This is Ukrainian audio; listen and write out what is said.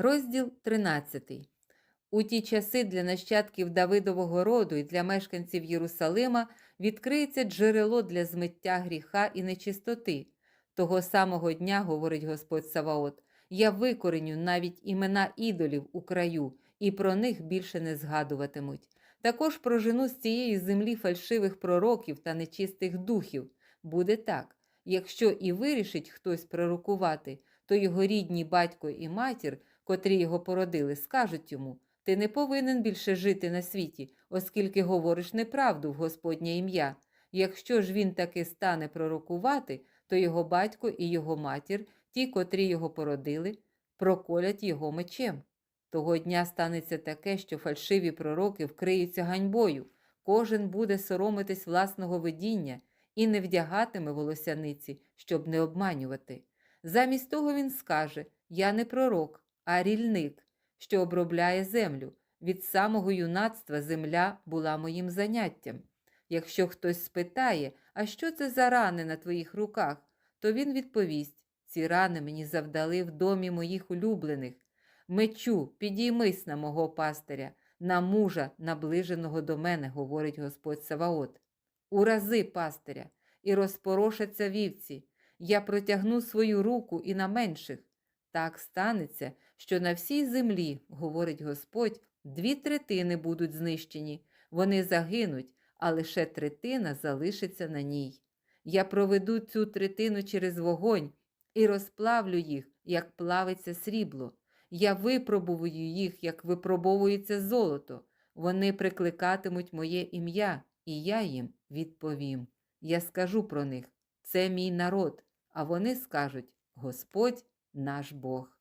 Розділ 13. У ті часи для нащадків Давидового роду і для мешканців Єрусалима відкриється джерело для змиття гріха і нечистоти. Того самого дня, говорить Господь Саваот, я викореню навіть імена ідолів у краю, і про них більше не згадуватимуть. Також прожену з цієї землі фальшивих пророків та нечистих духів. Буде так. Якщо і вирішить хтось пророкувати, то його рідні батько і матір, котрі його породили, скажуть йому: Ти не повинен більше жити на світі, оскільки говориш неправду в Господнє ім'я. Якщо ж він таки стане пророкувати, то його батько і його матір, ті, котрі його породили, проколять його мечем. Того дня станеться таке, що фальшиві пророки вкриються ганьбою, кожен буде соромитись власного видіння і не вдягатиме волосяниці, щоб не обманювати. Замість того він скаже: Я не пророк, а рільник, що обробляє землю. Від самого юнацтва земля була моїм заняттям. Якщо хтось спитає, а що це за рани на твоїх руках, то він відповість: ці рани мені завдали в домі моїх улюблених. Мечу, підіймись на мого пастиря, на мужа, наближеного до мене, говорить Господь Саваот. Урази пастиря, і розпорошаться вівці. Я протягну свою руку і на менших. Так станеться, що на всій землі, говорить Господь, дві третини будуть знищені. Вони загинуть, а лише третина залишиться на ній. Я проведу цю третину через вогонь і розплавлю їх, як плавиться срібло. Я випробую їх, як випробовується золото. Вони прикликатимуть моє ім'я, і я їм відповім. Я скажу про них це мій народ, а вони скажуть Господь наш Бог.